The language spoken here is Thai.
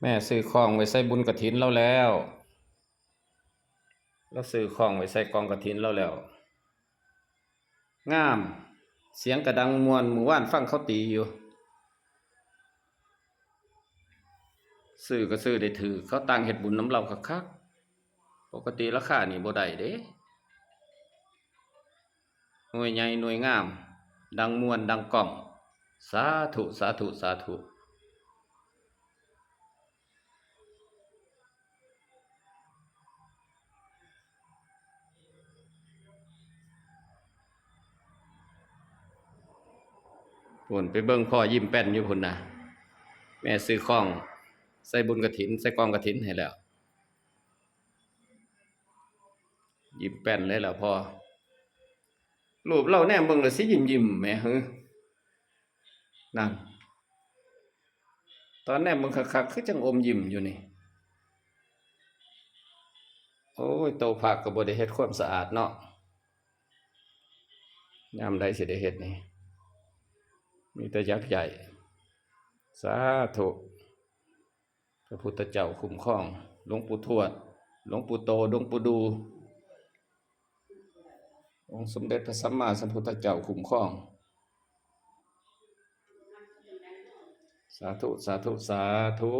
แม่ซื้อของไว้ใส่บุญกฐินเราแล้วเราซื้อของไว้ใส่กองกฐินเราแล้ว งาม เสียงกระดังมวนหมู่ว่านฟังเขาตีอยู่ซื้อก็ซื้อได้ถือเขาตั้งเฮ็ดบุญน้ำเราคักๆปกติราคานี่บ่ได้เด้หน่วยใหญ่หน่วยงาม ดังมวนดังกล่อม สาธุ สาธุ สาธุ พุ่นไปเบิ่งพ่อยิ้มแป้นอยู่พุ่นนะแม่ซื้อของ ใส่บุญกระถิน ใส่กองกระถินให้แล้ว ยิ้มแป้นเลยแล้วพ่อรูปเราแนมเบิ่งแล้วสิยิ้มยิ้มๆแม่ฮึนั่นตอนแนมเบิ่งคักๆคือจังอมยิ้มอยู่นี่โอ้ยโตผักก็บ่ได้เฮ็ดความสะอาดเนาะยามใดสิได้เฮ็ดนี่ มีแต่ยักษ์ใหญ่ สาธุพระพุทธเจ้าคุ้มครอง หลวงปู่ทวด หลวงปู่โต หลวงปู่ดู องค์สมเด็จพระสัมมาสัมพุทธเจ้าคุ้มครอง สาธุ สาธุ สาธุ